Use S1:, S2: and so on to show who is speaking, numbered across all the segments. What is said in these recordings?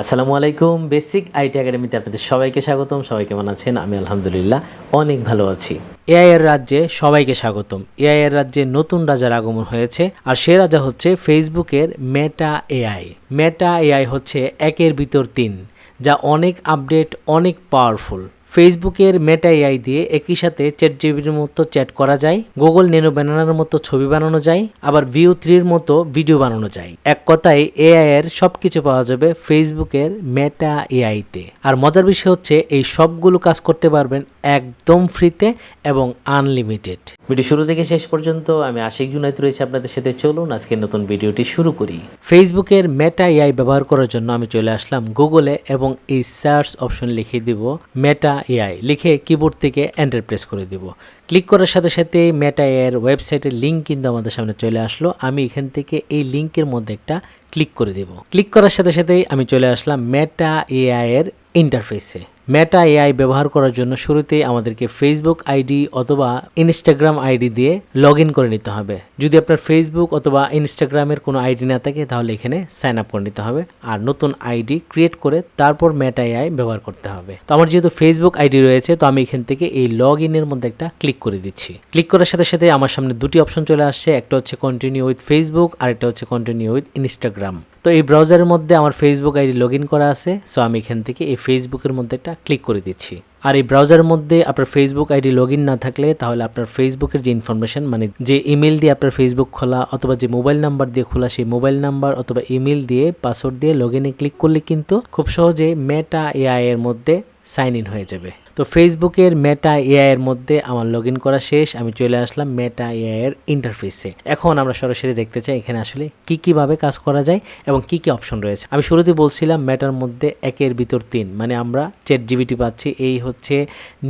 S1: আসসালামু আলাইকুম, basic IT একাডেমিতে আপনাদের সবাইকে স্বাগতম। সবাই কেমন আছেন? আমি আলহামদুলিল্লাহ অনেক ভালো আছি। এআই এর রাজ্যে সবাইকে স্বাগতম। এআই এর রাজ্যে নতুন রাজার আগমন হয়েছে, আর সে রাজা হচ্ছে ফেসবুকের মেটা এআই। মেটা এআই হচ্ছে একের ভিতর তিন, যা অনেক আপডেট, অনেক পাওয়ারফুল ফেসবুকের মেটা এআই দিয়ে একই সাথে চ্যাট জিবির মতো চ্যাট করা যায় গুগল নেনো বানানোর মতো ছবি বানানো যায়, আবার ভিউ থ্রির মতো ভিডিও বানানো যায়। এক কথায় এআই এর সবকিছু পাওয়া যাবে ফেসবুকের মেটা এআইতে আর মজার বিষয় হচ্ছে, এই সবগুলো কাজ করতে পারবেন একদম ফ্রিতে এবং আনলিমিটেড ভিডিও শুরু থেকে শেষ পর্যন্ত আমি আশিক জুনাইত রয়েছে আপনাদের সাথে। চলুন আজকে নতুন ভিডিওটি শুরু করি। ফেসবুকের মেটা এআই ব্যবহার করার জন্য আমি চলে আসলাম গুগলে এবং এই সার্চ অপশন লিখে দিব মেটা এআই লিখে কিবোর্ড থেকে এন্টার প্রেস করে দিব। ক্লিক করার সাথে সাথে মেটা এর ওয়েবসাইটের লিঙ্ক কিন্তু আমাদের সামনে চলে আসলো। আমি এখান থেকে এই লিঙ্কের মধ্যে একটা ক্লিক করে দেব। ক্লিক করার সাথে সাথেই আমি চলে আসলাম মেটা এআই এর ইন্টারফেসে মেটা এআই ব্যবহার করার জন্য শুরুতেই আমাদেরকে ফেসবুক আইডি অথবা ইনস্টাগ্রাম আইডি দিয়ে লগ করে নিতে হবে। যদি আপনার ফেসবুক অথবা ইনস্টাগ্রামের কোনো আইডি না থাকে, তাহলে এখানে সাইন আপ করে নিতে হবে। আর নতুন আইডি ক্রিয়েট করে তারপর মেটা এআই ব্যবহার করতে হবে। তো আমার যেহেতু ফেসবুক আইডি রয়েছে, তো আমি এখান থেকে এই লগ ইনের মধ্যে একটা ক্লিক করে দিচ্ছি। ক্লিক করার সাথে সাথে আমার সামনে দুটি অপশন চলে আসছে। একটা হচ্ছে কন্টিনিউ উইথ ফেসবুক আর একটা হচ্ছে কন্টিনিউ উইথ ইনস্টাগ্রাম তো এই ব্রাউজারের মধ্যে আমার ফেসবুক আইডি লগ করা আছে সো আমি এখান থেকে এই ফেসবুকের মধ্যে একটা ক্লিক করে দিচ্ছি। আর এই ব্রাউজারের মধ্যে আপনার ফেসবুক আইডি লগ না থাকলে, তাহলে আপনার ফেসবুকের যে ইনফরমেশন মানে যে ইমেল দিয়ে আপনার ফেসবুক খোলা, অথবা যে মোবাইল নাম্বার দিয়ে খোলা, সেই মোবাইল নাম্বার অথবা ইমেল দিয়ে পাসওয়ার্ড দিয়ে লগ ক্লিক করলে কিন্তু খুব সহজে মেটা এআই এর মধ্যে সাইন ইন হয়ে যাবে। তো ফেসবুকের মেটা এআই এর মধ্যে আমার লগ ইন করা শেষ, আমি চলে আসলাম মেটা এআই এর ইন্টারফেসে এখন আমরা সরাসরি দেখতে চাই এখানে আসলে কি কীভাবে কাজ করা যায় এবং কি কি অপশন রয়েছে। আমি শুরুতে বলছিলাম মেটার মধ্যে একের ভিতর তিন মানে আমরা চ্যাট জিবিটি পাচ্ছি, এই হচ্ছে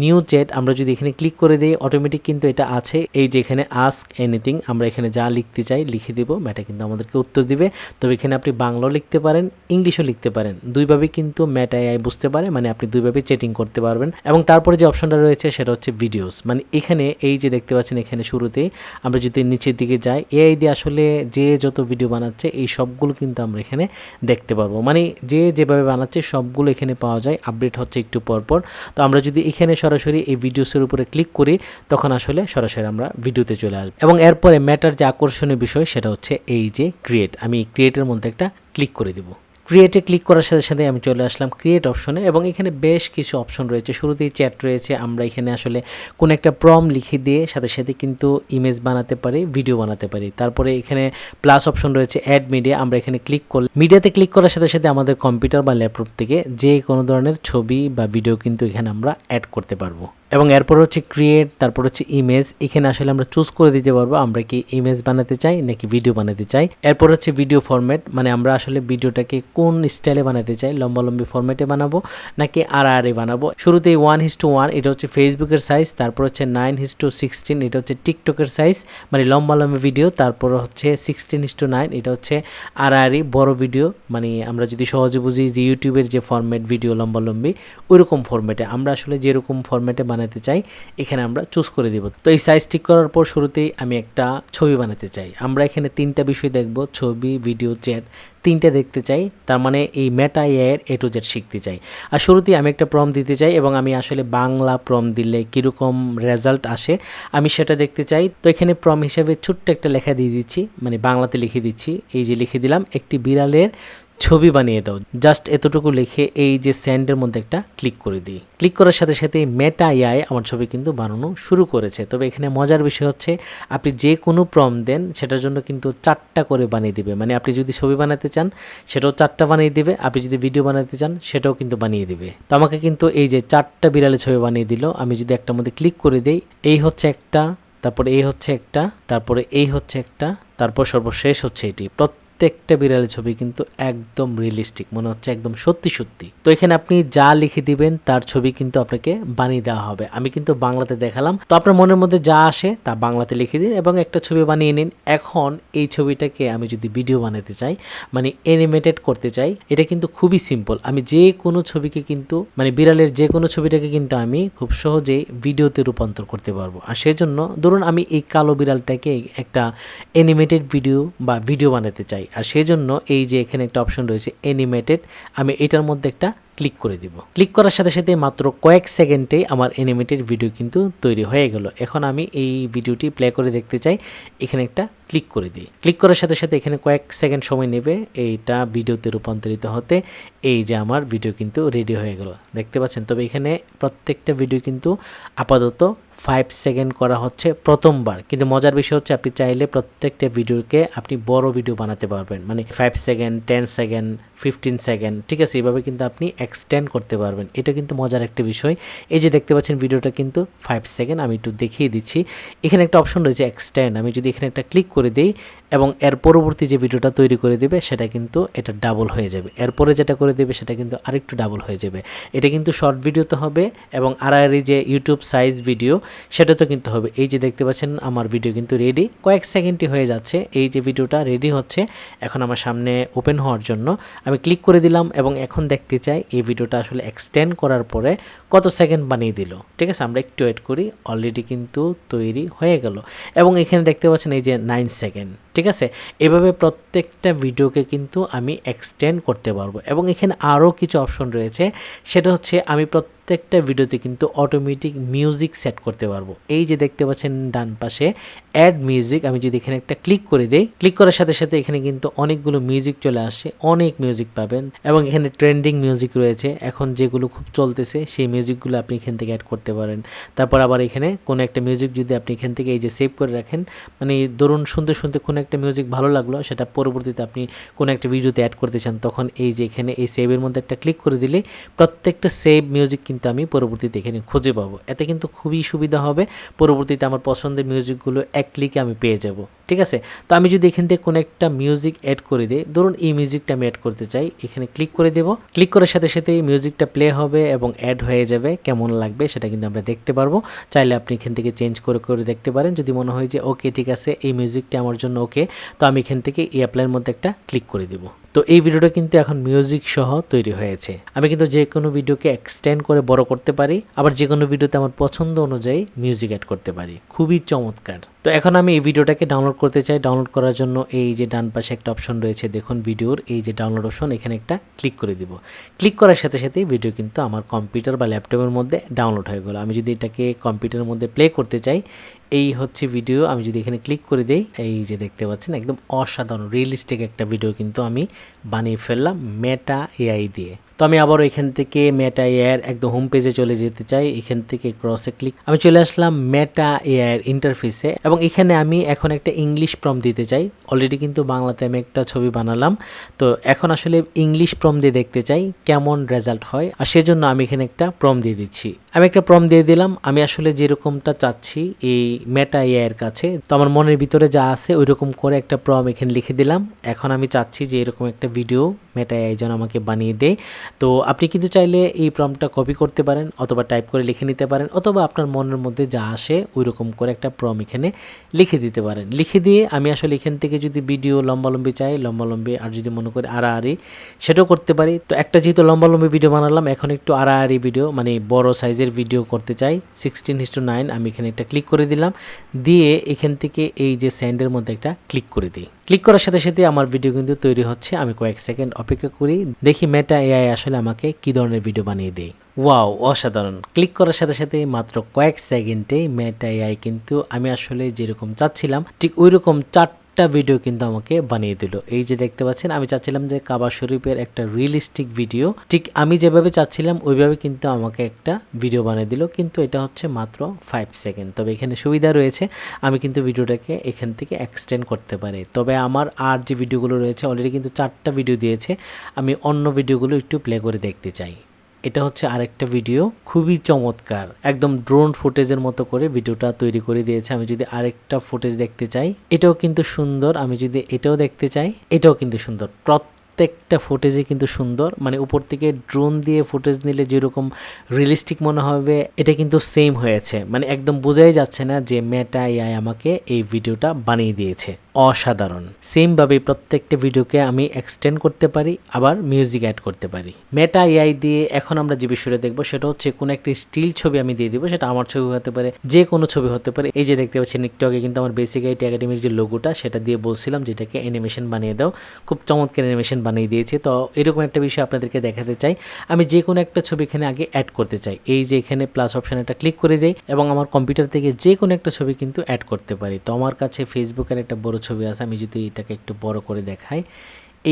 S1: নিউ চ্যাট আমরা যদি এখানে ক্লিক করে দিই অটোমেটিক কিন্তু এটা আছে, এই যে এখানে আস্ক এনিথিং আমরা এখানে যা লিখতে চাই লিখে দিব মেটা কিন্তু আমাদেরকে উত্তর দিবে। তবে এখানে আপনি বাংলাও লিখতে পারেন, ইংলিশও লিখতে পারেন দুইভাবে কিন্তু মেটা এআই বুঝতে পারে মানে আপনি দুইভাবে চ্যাটিং করতে পারবেন। এবং তারপরে যে অপশনটা রয়েছে সেটা হচ্ছে ভিডিওস মানে এখানে এই যে দেখতে পাচ্ছেন এখানে শুরুতে আমরা যদি নিচের দিকে যাই এআই দিয়ে আসলে যে যত ভিডিও বানাচ্ছে এই সবগুলো কিন্তু আমরা এখানে দেখতে পারব। মানে যে যেভাবে বানাচ্ছে সবগুলো এখানে পাওয়া যায়। আপডেট হচ্ছে একটু পর পর। তো আমরা যদি এখানে সরাসরি এই ভিডিওসের উপরে ক্লিক করি, তখন আসলে সরাসরি আমরা ভিডিওতে চলে আসব। এবং এরপরে ম্যাটার যে আকর্ষণীয় বিষয় সেটা হচ্ছে এই যে ক্রিয়েট আমি ক্রিয়েটের মধ্যে একটা ক্লিক করে দিব। ক্রিয়েটে ক্লিক করার সাথে সাথে আমি চলে আসলাম ক্রিয়েট অপশনে এবং এখানে বেশ কিছু অপশন রয়েছে। শুরুতেই চ্যাট রয়েছে, আমরা এখানে আসলে কোনো একটা প্রম লিখে দিয়ে সাথে সাথে কিন্তু ইমেজ বানাতে পারি ভিডিও বানাতে পারি। তারপরে এখানে প্লাস অপশন রয়েছে অ্যাড মিডিয়া আমরা এখানে ক্লিক করলে মিডিয়াতে ক্লিক করার সাথে সাথে আমাদের কম্পিউটার বা ল্যাপটপ থেকে যে কোনো ধরনের ছবি বা ভিডিও কিন্তু এখানে আমরা অ্যাড করতে পারব। এবং এরপর হচ্ছে ক্রিয়েট তারপর হচ্ছে ইমেজ এখানে আসলে আমরা চুজ করে দিতে পারব, আমরা কি ইমেজ বানাতে চাই নাকি ভিডিও বানাতে চাই। এরপর হচ্ছে ভিডিও ফরম্যাট মানে আমরা আসলে ভিডিওটাকে কোন স্টাইলে বানাতে চাই, লম্বালম্বি ফরম্যাটে বানাবো নাকি আর আর এ বানাবো। শুরুতেই ওয়ান হিস টু ওয়ান এটা হচ্ছে ফেসবুকের সাইজ তারপর হচ্ছে নাইন হিস টু সিক্সটিন এটা হচ্ছে টিকটকের সাইজ মানে লম্বালম্বি ভিডিও তারপর হচ্ছে সিক্সটিন হিস টু নাইন এটা হচ্ছে আর আরই বড়ো ভিডিও মানে আমরা যদি সহজে বুঝি যে ইউটিউবের যে ফরম্যাট ভিডিও লম্বালম্বি, ওইরকম ফরম্যাটে আমরা আসলে যেরকম ফরম্যাটে বানাতে চাই, এখানে আমরা চুজ করে দিব। তো এই সাইজ ঠিক করার পর শুরুতেই আমি একটা ছবি বানাতে চাই। আমরা এখানে তিনটা বিষয় দেখব, ছবি ভিডিও চ্যাট তিনটা দেখতে চাই। তার মানে এই মেটা এর এ টু জেড শিখতে চাই। আর শুরুতেই আমি একটা প্রম দিতে চাই এবং আমি আসলে বাংলা প্রম দিলে কীরকম রেজাল্ট আসে, আমি সেটা দেখতে চাই। তো এখানে প্রম হিসাবে ছোট্ট একটা লেখা দিয়ে দিচ্ছি মানে বাংলাতে লিখে দিচ্ছি। এই যে লিখে দিলাম, একটি বিড়ালের ছবি বানিয়ে দাও। জাস্ট এতটুকু লিখে এই যে স্যান্ডের মধ্যে একটা ক্লিক করে দিই। ক্লিক করার সাথে সাথে মেটা এআই আমার ছবি কিন্তু বানানো শুরু করেছে। তবে এখানে মজার বিষয় হচ্ছে, আপনি যে কোনো প্রম দেন, সেটার জন্য কিন্তু চারটা করে বানিয়ে দিবে। মানে আপনি যদি ছবি বানাতে চান, সেটাও চারটা বানিয়ে দিবে। আপনি যদি ভিডিও বানাতে চান, সেটাও কিন্তু বানিয়ে দিবে। তো আমাকে কিন্তু এই যে চারটা বিড়ালের ছবি বানিয়ে দিল। আমি যদি একটা মধ্যে ক্লিক করে দিই, এই হচ্ছে একটা, তারপরে এই হচ্ছে একটা, তারপরে এই হচ্ছে একটা, তারপর সর্বশেষ হচ্ছে এটি। প্রত্যেকটা বিড়ালের ছবি কিন্তু একদম রিয়েলিস্টিক মনে হচ্ছে একদম সত্যি সত্যি। তো এখানে আপনি যা লিখে দিবেন, তার ছবি কিন্তু আপনাকে বানিয়ে দেওয়া হবে। আমি কিন্তু বাংলাতে দেখালাম। তো আপনার মনের মধ্যে যা আসে, তা বাংলাতে লিখে দিন এবং একটা ছবি বানিয়ে নিন। এখন এই ছবিটাকে আমি যদি ভিডিও বানাতে চাই মানে অ্যানিমেটেড করতে চাই, এটা কিন্তু খুবই সিম্পল আমি যে কোনো ছবিকে কিন্তু মানে বিড়ালের যে কোনো ছবিটাকে কিন্তু আমি খুব সহজেই ভিডিওতে রূপান্তর করতে পারব। আর সেজন্য ধরুন আমি এই কালো বিড়ালটাকে একটা অ্যানিমেটেড ভিডিও বা ভিডিও বানাতে চাই। আর সেজন্য এই যে এখানে একটা অপশন রয়েছে অ্যানিমেটেড আমি এটার মধ্যে একটা ক্লিক করে দিব। ক্লিক করার সাথে সাথে মাত্র কয়েক সেকেন্ডেই আমার অ্যানিমেটেড ভিডিও কিন্তু তৈরি হয়ে গেল। এখন আমি এই ভিডিওটি প্লে করে দেখতে চাই। এখানে একটা ক্লিক করে দিই। ক্লিক করার সাথে সাথে এখানে কয়েক সেকেন্ড সময় নেবে এইটা ভিডিওতে রূপান্তরিত হতে। এই যে আমার ভিডিও কিন্তু রেডি হয়ে গেল। দেখতে পাচ্ছেন? তবে এখানে প্রত্যেকটা ভিডিও কিন্তু আপাতত ফাইভ সেকেন্ড করা হচ্ছে প্রথমবার। কিন্তু মজার বিষয় হচ্ছে আপনি চাইলে প্রত্যেকটা ভিডিওকে আপনি বড় ভিডিও বানাতে পারবেন। মানে five second ten second fifteen second ঠিক আছে এইভাবে কিন্তু আপনি এক্সটেন্ড করতে পারবেন। এটা কিন্তু মজার একটা বিষয়। এই যে দেখতে পাচ্ছেন ভিডিওটা কিন্তু ফাইভ সেকেন্ড আমি একটু দেখিয়ে দিচ্ছি। এখানে একটা অপশন রয়েছে এক্সটেন্ড আমি যদি এখানে একটা ক্লিক করে দিই এবং এর পরবর্তী যে ভিডিওটা তৈরি করে দেবে, সেটা কিন্তু এটা ডাবল হয়ে যাবে। এরপরে যেটা করে দেবে, সেটা কিন্তু আরেকটু ডাবল হয়ে যাবে। এটা কিন্তু শর্ট ভিডিওতে হবে এবং আড়াআড়ি যে ইউটিউব সাইজ ভিডিও সেটা তো কিন্তু হবে। এই যে দেখতে পাচ্ছেন, আমার ভিডিও কিন্তু রেডি কয়েক সেকেন্ডই হয়ে যাচ্ছে। এই যে ভিডিওটা রেডি হচ্ছে, এখন আমার সামনে ওপেন হওয়ার জন্য। আমি ক্লিক করে দিলাম এবং এখন দেখতে চাই এই ভিডিওটা আসলে এক্সটেন্ড করার পরে কত সেকেন্ড বানিয়ে দিল। ঠিক আছে, আমরা একটু ওয়েট করি অলরেডি কিন্তু তৈরি হয়ে গেল। এবং এখানে দেখতে পাচ্ছেন এই যে নাইন সেকেন্ড ঠিক আছে? এভাবে প্রত্যেকটা ভিডিওকে কিন্তু আমি এক্সটেন্ড করতে পারব। এবং এখানে আরও কিছু অপশন রয়েছে, সেটা হচ্ছে আমি প্রত্যেকটা ভিডিওতে কিন্তু অটোমেটিক মিউজিক সেট করতে পারব। এই যে দেখতে পাচ্ছেন ডান পাশে অ্যাড মিউজিক আমি যদি এখানে একটা ক্লিক করে দিই ক্লিক করার সাথে সাথে এখানে কিন্তু অনেকগুলো মিউজিক চলে আসছে অনেক মিউজিক পাবেন। এবং এখানে ট্রেন্ডিং মিউজিক রয়েছে। এখন যেগুলো খুব চলতেছে, সেই মিউজিকগুলো আপনি এখান থেকে অ্যাড করতে পারেন। তারপর আবার এখানে কোনো একটা মিউজিক যদি আপনি এখান থেকে এই যে সেভ করে রাখেন মানে ধরুন শুনতে শুনতে কোনো একটা মিউজিক ভালো লাগল, সেটা পরবর্তীতে আপনি কোনো একটা ভিডিওতে অ্যাড করতে চান, তখন এই যে এখানে এই সেভের মধ্যে একটা ক্লিক করে দিলে প্রত্যেকটা সেভ মিউজিক কিন্তু আমি পরবর্তীতে এখানে খুঁজে পাবো। এতে কিন্তু খুবই সুবিধা হবে। পরবর্তীতে আমার পছন্দের মিউজিকগুলো এক ক্লিকে আমি পেয়ে যাব। ঠিক আছে? তো আমি যদি এখান থেকে কোনো একটা মিউজিক অ্যাড করে দিই, ধরুন এই মিউজিকটা আমি অ্যাড করতে চাই, এখানে ক্লিক করে দেব। ক্লিক করার সাথে সাথে এই মিউজিকটা প্লে হবে এবং অ্যাড হয়ে যাবে। কেমন লাগবে সেটা কিন্তু আমরা দেখতে পারব। চাইলে আপনি এখান থেকে চেঞ্জ করে করে দেখতে পারেন। যদি মনে হয় যে, ওকে, ঠিক আছে, এই মিউজিকটা আমার জন্য ওকে, তো আমি এখান থেকে এই অ্যাপ্লাইয়ের মধ্যে একটা ক্লিক করে দিব। তো এই ভিডিওটা কিন্তু এখন মিউজিক সহ তৈরি হয়েছে। আমি কিন্তু যে কোনো ভিডিওকে এক্সটেন্ড করে বড় করতে পারি, আবার যে কোনো ভিডিওতে আমার পছন্দ অনুযায়ী মিউজিক অ্যাড করতে পারি। খুবই চমৎকার। তো এখন আমি এই ভিডিওটাকে ডাউনলোড করতে চাই। ডাউনলোড করার জন্য এই যে ডান পাশে একটা অপশন রয়েছে, দেখুন ভিডিওর এই যে ডাউনলোড অপশন এখানে একটা ক্লিক করে দিব। ক্লিক করার সাথে সাথেই ভিডিও কিন্তু আমার কম্পিউটার বা ল্যাপটপের মধ্যে ডাউনলোড হয়ে গেলো। আমি যদি এটাকে কম্পিউটারের মধ্যে প্লে করতে চাই, এই হচ্ছে ভিডিও আমি যদি এখানে ক্লিক করে দিই, এই যে দেখতে পাচ্ছেন, একদম অসাধারণ রিয়েলিস্টিক একটা ভিডিও কিন্তু আমি বানিয়ে ফেললাম মেটা এআই দিয়ে। তো আমি আবারও এখান থেকে মেটা এয়ার একদম হোম পেজে চলে যেতে চাই। এখান থেকে ক্রসে ক্লিক আমি চলে আসলাম মেটা এয়ার ইন্টারফেসে এবং এখানে আমি এখন একটা ইংলিশ প্রম দিতে চাই। অলরেডি কিন্তু বাংলাতে আমি একটা ছবি বানালাম। তো এখন আসলে ইংলিশ প্রম দিয়ে দেখতে চাই কেমন রেজাল্ট হয়। আর সেজন্য আমি এখানে একটা প্রম দিয়ে দিচ্ছি। আমি একটা প্রম দিয়ে দিলাম। আমি আসলে যেরকমটা চাচ্ছি এই মেটা এআইয়ের কাছে, তো আমার মনের ভিতরে যা আছে ওই রকম করে একটা প্রম এখানে লিখে দিলাম। এখন আমি চাচ্ছি যে এরকম একটা ভিডিও মেটা এআই যেন আমাকে বানিয়ে দেয়। তো আপনি কিন্তু চাইলে এই প্রমটা কপি করতে পারেন অথবা টাইপ করে লিখে নিতে পারেন অথবা আপনার মনের মধ্যে যা আসে ওই রকম করে একটা প্রম এখানে লিখে দিতে পারেন। লিখে দিয়ে আমি আসলে এখান থেকে যদি ভিডিও লম্বালম্বি চাই, লম্বালম্বি আর যদি মনে করি আড়াআড়ি, সেটাও করতে পারি। তো একটা যেহেতু লম্বালম্বি ভিডিও বানালাম, এখন একটু আড়াআড়ি ভিডিও মানে বড় সাইজের ভিডিও করতে চাই সিক্সটিন হিস টু নাইন আমি এখানে একটা ক্লিক করে দিলাম। দিয়ে এখান থেকে এই যে স্যান্ডের মধ্যে একটা ক্লিক করে দিই। ক্লিক করার সাথে সাথে আমার ভিডিও কিন্তু তৈরি হচ্ছে। আমি কয়েক সেকেন্ড অপেক্ষা করি। দেখি মেটা এআই আসলে আমাকে কি ধরনের ভিডিও বানিয়ে দেয়। ওয়াও, অসাধারণ। ক্লিক করার সাথে সাথে মাত্র কয়েক সেকেন্ডে মেটা এআই কিন্তু আমি আসলে যেরকম চাচ্ছিলাম, ঠিক ওই রকম চার একটা ভিডিও কিন্তু আমাকে বানিয়ে দিল। এই যে দেখতে পাচ্ছেন, আমি চাচ্ছিলাম যে কাবা শরীফের একটা রিয়েলিস্টিক ভিডিও ঠিক আমি যেভাবে চাচ্ছিলাম, ওইভাবে কিন্তু আমাকে একটা ভিডিও বানিয়ে দিল। কিন্তু এটা হচ্ছে মাত্র ফাইভ সেকেন্ড তবে এখানে সুবিধা রয়েছে, আমি কিন্তু ভিডিওটাকে এখান থেকে এক্সটেন্ড করতে পারি। তবে আমার আর যে ভিডিওগুলো রয়েছে অলরেডি কিন্তু চারটা ভিডিও দিয়েছে। আমি অন্য ভিডিওগুলো একটু প্লে করে দেখতে চাই। এটা হচ্ছে আরেকটা ভিডিও খুবই চমৎকার। একদম ড্রোন ফুটেজের মতো করে ভিডিওটা তৈরি করে দিয়েছে। আমি যদি আরেকটা ফুটেজ দেখতে চাই, এটাও কিন্তু সুন্দর। আমি যদি এটাও দেখতে চাই, এটাও কিন্তু সুন্দর। প্রত্যেকটা ফুটেজই কিন্তু সুন্দর। মানে উপর থেকে ড্রোন দিয়ে ফুটেজ নিলে যেরকম রিয়েলিস্টিক মনে হবে, এটা কিন্তু সেম হয়েছে। মানে একদম বোঝাই যাচ্ছে না যে মেটা এআই আমাকে এই ভিডিওটা বানিয়ে দিয়েছে। অসাধারণ। সেমভাবে প্রত্যেকটা ভিডিওকে আমি এক্সটেন্ড করতে পারি, আবার মিউজিক অ্যাড করতে পারি। মেটা এআই দিয়ে এখন আমরা যে বিষয়টা দেখব, সেটা হচ্ছে কোনো একটি স্টিল ছবি আমি দিয়ে দিব, সেটা আমার ছবি হতে পারে, যে কোনো ছবি হতে পারে। এই যে দেখতে পাচ্ছেন একটু আগে কিন্তু আমার বেসিক আইটি একাডেমির যে লোগোটা সেটা দিয়ে বলছিলাম যেটাকে অ্যানিমেশন বানিয়ে দাও। খুব চমৎকার অ্যানিমেশন বানিয়ে দিয়েছে। তো এরকম একটা বিষয় আপনাদেরকে দেখাতে চাই। আমি যে কোনো একটা ছবি এখানে আগে অ্যাড করতে চাই। এই যে এখানে প্লাস অপশান একটা ক্লিক করে দেই এবং আমার কম্পিউটার থেকে যে কোনো একটা ছবি কিন্তু অ্যাড করতে পারি। তো আমার কাছে ফেসবুকের একটা বড় ছবি আছে, আমি যদি এটাকে একটু বড় করে দেখাই।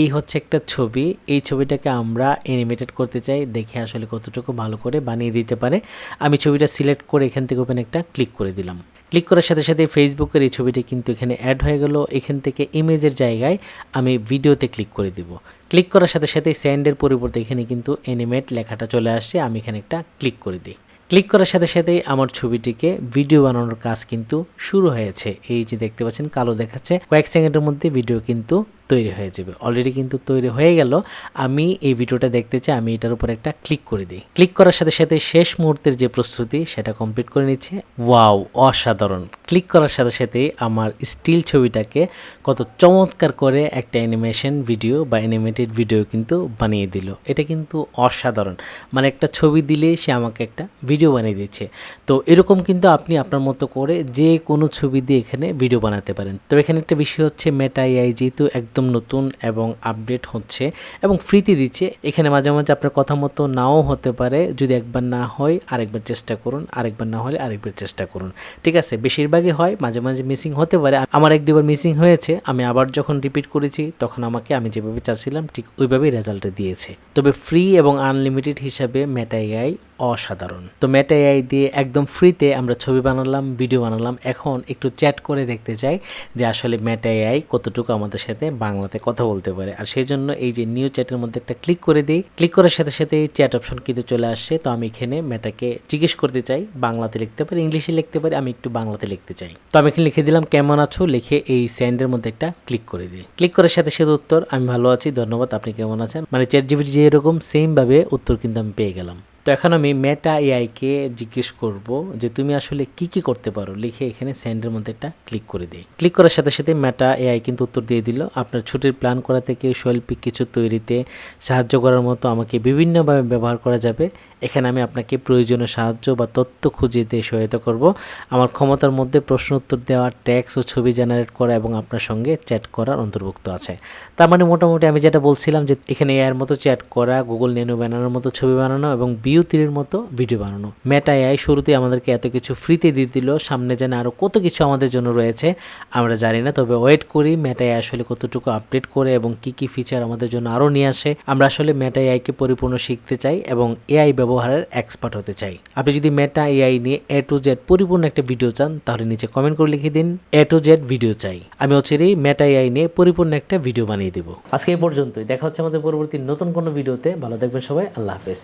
S1: এই হচ্ছে একটা ছবি। এই ছবিটাকে আমরা অ্যানিমেটেড করতে চাই, দেখে আসলে কতটুকু ভালো করে বানিয়ে দিতে পারে। আমি ছবিটা সিলেক্ট করে এখান থেকে ওপেন একটা ক্লিক করে দিলাম। ক্লিক করার সাথে সাথে ফেসবুকের এই ছবিটি কিন্তু এখানে অ্যাড হয়ে গেল। এখান থেকে ইমেজের জায়গায় আমি ভিডিওতে ক্লিক করে দিব। ক্লিক করার সাথে সাথে স্যান্ডের পরিবর্তে এখানে কিন্তু অ্যানিমেট লেখাটা চলে আসছে। আমি এখানে একটা ক্লিক করে দিই। ক্লিক করার সাথে সাথেই আমার ছবিটিকে ভিডিও বানানোর কাজ কিন্তু শুরু হয়েছে। এই যে দেখতে পাচ্ছেন, কালো দেখাচ্ছে। কয়েক সেকেন্ডের মধ্যে ভিডিও কিন্তু তৈরি হয়ে যাবে। অলরেডি কিন্তু তৈরি হয়ে গেল। আমি এই ভিডিওটা দেখতে চাই, আমি এটার উপর একটা ক্লিক করে দিই। ক্লিক করার সাথে সাথে শেষ মুহূর্তের যে প্রস্তুতি, সেটা কমপ্লিট করে নিচ্ছে। ওয়াও অসাধারণ! ক্লিক করার সাথে সাথেই আমার স্টিল ছবিটাকে কত চমৎকার করে একটা অ্যানিমেশন ভিডিও বা অ্যানিমেটেড ভিডিও কিন্তু বানিয়ে দিল। এটা কিন্তু অসাধারণ! মানে একটা ছবি দিলে সে আমাকে একটা ভিডিও বানিয়ে দিচ্ছে। তো এরকম কিন্তু আপনি আপনার মতো করে যে কোনো ছবি দিয়ে এখানে ভিডিও বানাতে পারেন। তো এখানে একটা বিষয় হচ্ছে মেটা এআই যেহেতু একদম নতুন এবং আপডেট হচ্ছে এবং ফ্রিতে দিচ্ছে। এখানে মাঝে মাঝে আপনার কথা মতো নাও হতে পারে। যদি একবার না হয়, আরেকবার চেষ্টা করুন। আরেকবার না হলে আরেকবার চেষ্টা করুন। ঠিক আছে? বেশিরভাগই হয়, মাঝে মাঝে মিসিং হতে পারে। আমার এক দুবার মিসিং হয়েছে। আমি আবার যখন রিপিট করেছি, তখন আমাকে আমি যেভাবে চাচ্ছিলাম, ঠিক ওইভাবেই রেজাল্টটা দিয়েছে। তবে ফ্রি এবং আনলিমিটেড হিসাবে মেটা এআই অসাধারণ। তো মেটা এআই দিয়ে একদম ফ্রিতে আমরা ছবি বানালাম ভিডিও বানালাম। এখন একটু চ্যাট করে দেখতে চাই যে আসলে মেটা এআই কতটুকু আমাদের সাথে বাংলাতে কথা বলতে পারে। আর সেই জন্য এই যে নিউ চ্যাটের মধ্যে একটা ক্লিক করে দিই। ক্লিক করার সাথে সাথে চ্যাট অপশন কিন্তু চলে আসছে তো আমি এখানে মেটাকে জিজ্ঞেস করতে চাই, বাংলাতে লিখতে পারি, ইংলিশে লিখতে পারি, আমি একটু বাংলাতে লিখতে চাই। তো আমি এখানে লিখে দিলাম, কেমন আছো? লিখে এই স্যান্ডের মধ্যে একটা ক্লিক করে দিই। ক্লিক করার সাথে সাথে উত্তর, আমি ভালো আছি, ধন্যবাদ, আপনি কেমন আছেন? মানে চ্যাট জিবিটি যেরকম সেম ভাবে উত্তর কিন্তু আমি পেয়ে গেলাম। তো এখন আমি মেটা এআইকে জিজ্ঞেস করব যে তুমি আসলে কি কি করতে পারো? লিখে এখানে স্যান্ডের মধ্যে একটা ক্লিক করে দিই। ক্লিক করার সাথে সাথে মেটা এআই কিন্তু উত্তর দিয়ে দিল, আপনার ছুটির প্ল্যান করা থেকে শৈল্পিক কিছু তৈরিতে সাহায্য করার মতো আমাকে বিভিন্নভাবে ব্যবহার করা যাবে। এখানে আমি আপনাকে প্রয়োজনীয় সাহায্য বা তথ্য খুঁজে দিয়ে সহায়তা করব। আমার ক্ষমতার মধ্যে প্রশ্ন উত্তর দেওয়া ট্যাক্স ও ছবি জেনারেট করা এবং আপনার সঙ্গে চ্যাট করার অন্তর্ভুক্ত আছে। তার মানে মোটামুটি আমি যেটা বলছিলাম যে এখানে এআইয়ের মতো চ্যাট করা গুগল নেনু বানানোর মতো ছবি বানানো এবং বিউ তীরের মতো ভিডিও বানানো। মেটা এআই শুরুতে আমাদেরকে এত কিছু ফ্রিতে দিয়ে দিল, সামনে যেন আরও কত কিছু আমাদের জন্য রয়েছে, আমরা জানি না। তবে ওয়েট করি মেটা এআই আসলে কতটুকু আপডেট করে এবং কি কি ফিচার আমাদের জন্য আরও নিয়ে আসে। আমরা আসলে মেটা এআইকে পরিপূর্ণ শিখতে চাই এবং এআই ব্যবহারের এক্সপার্ট হতে চাই। আপনি যদি মেটা এআই নিয়ে এ টু জেড পরিপূর্ণ একটা ভিডিও চান, তাহলে নিচে কমেন্ট করে লিখে দিন এ টু জেড ভিডিও চাই। আমি অচিরেই মেটা এআই নিয়ে পরিপূর্ণ একটা ভিডিও বানিয়ে দেবো। আজকে এই পর্যন্তই। দেখা হচ্ছে আমাদের পরবর্তী নতুন কোনো ভিডিওতে ভালো থাকবেন সবাই। আল্লাহ হাফেজ।